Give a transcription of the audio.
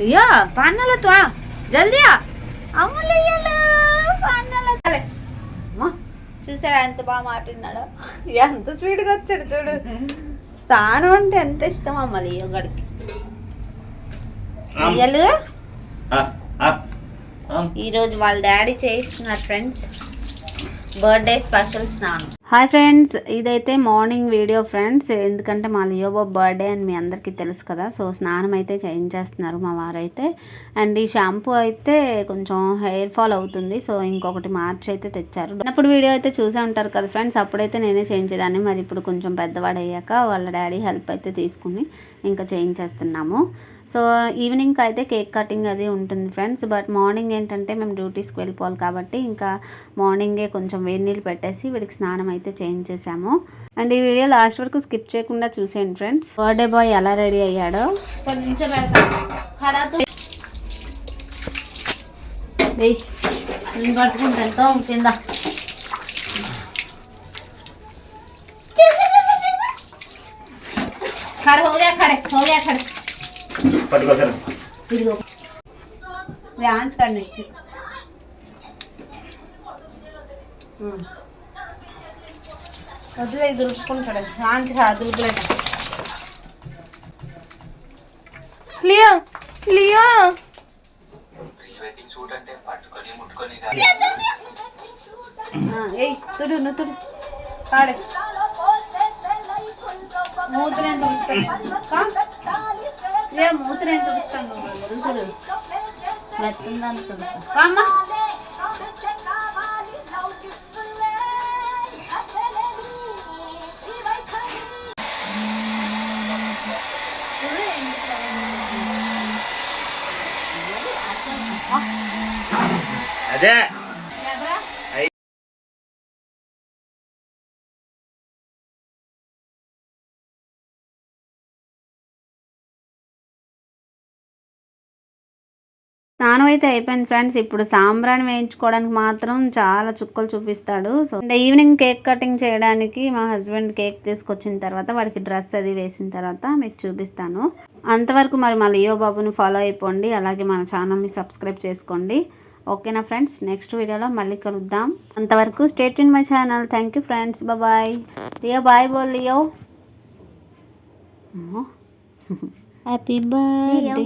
Leo పాన్నలతో జల్దీయా అమ్మ అమ్మ చూసారా ఎంత బాగా మాట్లాడినాడో? ఎంత స్వీట్గా వచ్చాడు చూడు. స్థానం అంటే ఎంత ఇష్టం అమ్మ లియో గడికి? లియలు ఈరోజు వాళ్ళ డాడీ చేయిస్తున్నారు ఫ్రెండ్స్. బర్త్డే స్పెషల్ స్నానం. హాయ్ ఫ్రెండ్స్ ఇదైతే మార్నింగ్ వీడియో ఫ్రెండ్స్. ఎందుకంటే మా లియోబాబు బర్త్డే అని మీ అందరికీ తెలుసు కదా. సో స్నానం అయితే చేయించేస్తున్నారు మా వారైతే. అండ్ ఈ షాంపూ అయితే కొంచెం హెయిర్ ఫాల్ అవుతుంది. సో ఇంకొకటి మార్చి అయితే తెచ్చారు. అప్పుడు వీడియో అయితే చూసే ఉంటారు కదా ఫ్రెండ్స్. అప్పుడైతే నేనే చేయించేదాన్ని. మరి ఇప్పుడు కొంచెం పెద్దవాడు అయ్యాక వాళ్ళ డాడీ హెల్ప్ అయితే తీసుకుని ఇంకా చేయించేస్తున్నాము. సో ఈవినింగ్ అయితే కేక్ కటింగ్ అది ఉంటుంది ఫ్రెండ్స్ బట్ మార్నింగ్ ఏంటంటే మేము డ్యూటీస్కి వెళ్ళిపోవాలి కాబట్టి ఇంకా మార్నింగే కొంచెం వేడి నీళ్ళు పెట్టేసి వీడికి స్నానం అయితే చేయించేసాము అండ్ ఈ వీడియో లాస్ట్ వరకు స్కిప్ చేయకుండా చూసేయండి ఫ్రెండ్స్ బర్త్డే బాయ్ ఎలా రెడీ అయ్యాడో కొంచెం నేను పట్టుకుంటాను కింద खड़े हो गया खड़े हो गया खड़े తిరిగి వ్యాంచ్ కడిని ఇచ్చి. వదిలే దులుచుకుంటాడు వ్యాంచ్ దులుపులేట లియా లియా. ఏయ్ తుడు నువ్వు తుడు. కాడే. మూత్రం తుడుస్తాను ఏ మూత్రం తుడుస్తాను? నువ్వు తుడు మెత్తుందని తుడుతా. అమ్మ అదే. స్నానం అయితే అయిపోయింది ఫ్రెండ్స్. ఇప్పుడు సాంబ్రాణి వేయించుకోవడానికి మాత్రం చాలా చుక్కలు చూపిస్తాడు. సో అంటే ఈవినింగ్ కేక్ కటింగ్ చేయడానికి మా హస్బెండ్ కేక్ తీసుకొచ్చిన తర్వాత వాడికి డ్రెస్ అది వేసిన తర్వాత మీకు చూపిస్తాను. అంతవరకు మరి మా లియో బాబుని ఫాలో అయిపోండి. అలాగే మన ఛానల్ని సబ్స్క్రైబ్ చేసుకోండి. ఓకేనా ఫ్రెండ్స్? నెక్స్ట్ వీడియోలో మళ్ళీ కలుద్దాం. అంతవరకు state in my channel. Thank you friends. Bye. Leo boy boll Leo. Happy birthday